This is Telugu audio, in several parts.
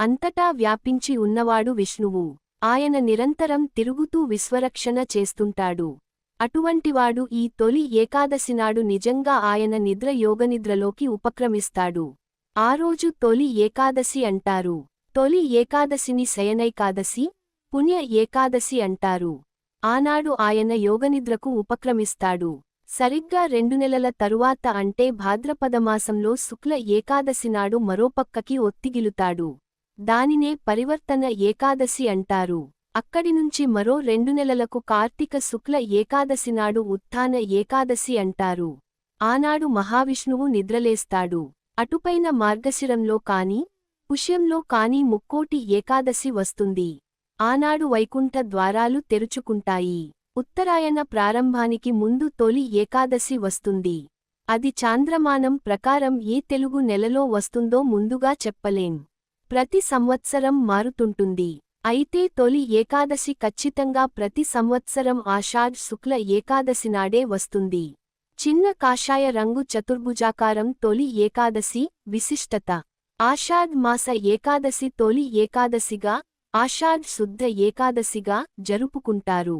అంతటా వ్యాపించి ఉన్నవాడు విష్ణువు. ఆయన నిరంతరం తిరుగుతూ విశ్వరక్షణ చేస్తుంటాడు. అటువంటివాడు ఈ తొలి ఏకాదశినాడు నిజంగా ఆయన నిద్ర యోగనిద్రలోకి ఉపక్రమిస్తాడు. ఆ రోజు తొలి ఏకాదశి అంటారు. తొలి ఏకాదశిని శయనైకాదశి పుణ్య ఏకాదశి అంటారు. ఆనాడు ఆయన యోగనిద్రకు ఉపక్రమిస్తాడు. సరిగ్గా రెండు నెలల తరువాత అంటే భాద్రపదమాసంలో శుక్ల ఏకాదశినాడు మరోపక్కకి ఒత్తిగిలుతాడు. దానినే పరివర్తన ఏకాదశి అంటారు. అక్కడినుంచి మరో రెండు నెలలకు కార్తీక శుక్ల ఏకాదశినాడు ఉత్థాన ఏకాదశి అంటారు. ఆనాడు మహావిష్ణువు నిద్రలేస్తాడు. అటుపైన మార్గశిరంలో కాని పుష్యంలో కాని ముక్కోటి ఏకాదశి వస్తుంది. ఆనాడు వైకుంఠ ద్వారాలు తెరుచుకుంటాయి. ఉత్తరాయణ ప్రారంభానికి ముందు తొలి ఏకాదశి వస్తుంది. అది చాంద్రమానం ప్రకారం ఏ తెలుగు నెలలో వస్తుందో ముందుగా చెప్పలేం. ప్రతి సంవత్సరం మారుతుంటుంది. అయితే తొలి ఏకాదశి ఖచ్చితంగా ప్రతి సంవత్సరం ఆషాఢ్ శుక్ల ఏకాదశి నాడే వస్తుంది. చిన్న కాషాయ రంగు చతుర్భుజాకారం తొలి ఏకాదశి విశిష్టత. ఆషాఢ్ మాస ఏకాదశి తొలి ఏకాదశిగా ఆషాఢ్ శుద్ధ ఏకాదశిగా జరుపుకుంటారు.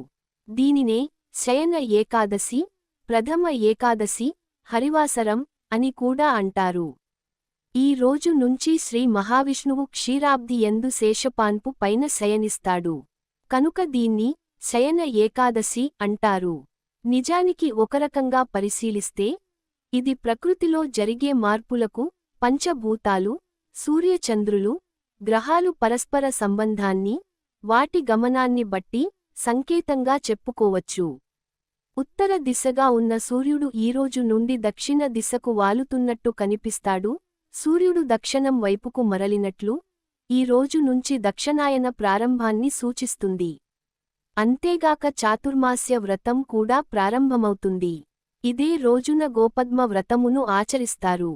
దీనినే శయన ఏకాదశి ప్రథమ ఏకాదశి హరివాసరం అని కూడా అంటారు. ఈ రోజు నుంచి శ్రీ మహావిష్ణువు క్షీరాబ్ది ఎందు శేషపాన్పు పైన శయనిస్తాడు. కనుక దీన్ని శయన ఏకాదశి అంటారు. నిజానికి ఒకరకంగా పరిశీలిస్తే ఇది ప్రకృతిలో జరిగే మార్పులకు పంచభూతాలు సూర్యచంద్రులు గ్రహాలు పరస్పర సంబంధాన్ని వాటి గమనాన్ని బట్టి సంకేతంగా చెప్పుకోవచ్చు. ఉత్తర దిశగా ఉన్న సూర్యుడు ఈరోజు నుండి దక్షిణ దిశకు వాలుతున్నట్టు కనిపిస్తాడు. సూర్యుడు దక్షిణం వైపుకు మరలినట్లు ఈ రోజు నుంచి దక్షిణాయన ప్రారంభాన్ని సూచిస్తుంది. అంతేగాక చాతుర్మాస్య వ్రతం కూడా ప్రారంభమవుతుంది. ఇదే రోజున గోపద్మ వ్రతమును ఆచరిస్తారు.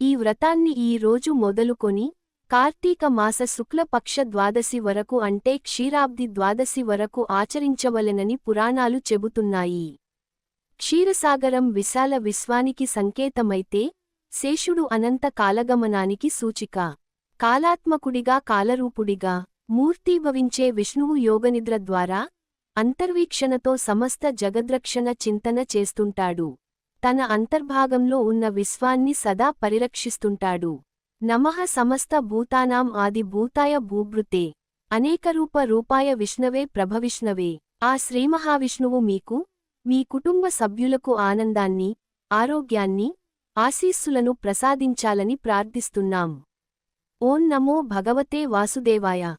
ఈ వ్రతాన్ని ఈ రోజు మొదలుకొని కార్తీక మాస శుక్లపక్ష ద్వాదశి వరకు అంటే క్షీరాబ్ది ద్వాదశి వరకు ఆచరించవలెనని పురాణాలు చెబుతున్నాయి. క్షీరసాగరం విశాల విశ్వానికి సంకేతమైతే శేషుడు అనంత కాలగమనానికి సూచిక. కాలాత్మకుడిగా కాలరూపుడిగా మూర్తీభవించే విష్ణువు యోగనిద్ర ద్వారా అంతర్వీక్షణతో సమస్త జగద్రక్షణ చింతన చేస్తుంటాడు. తన అంతర్భాగంలో ఉన్న విశ్వాన్ని సదా పరిరక్షిస్తుంటాడు. నమః సమస్త భూతానాం ఆది భూతాయ భూభృతే. అనేకరూప రూపాయ విష్ణవే ప్రభవిష్ణవే. ఆ శ్రీమహావిష్ణువు మీకు మీ కుటుంబ సభ్యులకు ఆనందాన్ని ఆరోగ్యాన్ని ఆశీస్సులను ప్రసాదించాలని ప్రార్థిస్తున్నాం. ఓం నమో భగవతే వాసుదేవాయ.